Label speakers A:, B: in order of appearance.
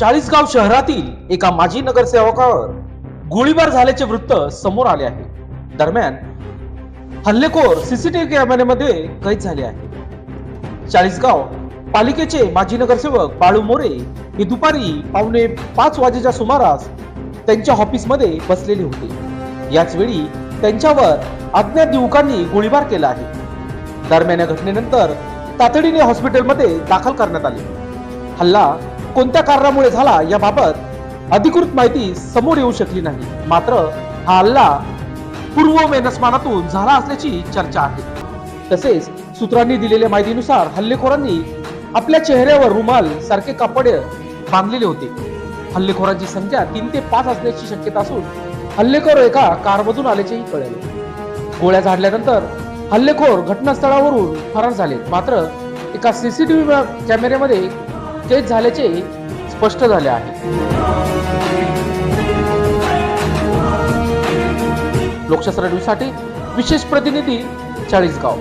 A: चाळीसगाव शहरातील एका माजी नगरसेवकावर गोळीबार झाल्याचे वृत्त समोर आले आहे. दरम्यान हल्लेखोर सीसीटीव्ही कॅमेऱ्यामध्ये कैद झाले आहे चाळीसगाव पालिकेचे माजी नगरसेवक बाळू मोरे हे दुपारी पावणे पाच वाजेच्या सुमारास त्यांच्या ऑफिसमध्ये बसलेले होते. याच वेळी त्यांच्यावर अज्ञात युवकांनी गोळीबार केला आहे. दरम्यान या घटनेनंतर तातडीने हॉस्पिटलमध्ये दाखल करण्यात आले. हल्ला कोणत्या कारणामुळे झाला याबाबत अधिकृत माहिती समोर येऊ शकली नाही. मात्र हा हल्ला पूर्व मेनस्मानातून झाला असल्याची चर्चा आहे. तसेच सूत्रांनी दिलेल्या माहितीनुसार हल्लेखोरांनी आपल्या चेहऱ्यावर रुमाल सारखे कापड बांधलेले होते. हल्लेखोरांची संख्या तीन ते पाच असण्याची शक्यता असून हल्लेखोर एका कारमधून आल्याचेही कळले. गोळ्या झाडल्यानंतर हल्लेखोर घटनास्थळावरून फरार झाले. मात्र एका सीसीटीव्ही कॅमेऱ्यामध्ये तेच झाल्याचे स्पष्ट झाले आहे. लोकशास्त्र न्यूजसाठी विशेष प्रतिनिधी चाळीसगाव.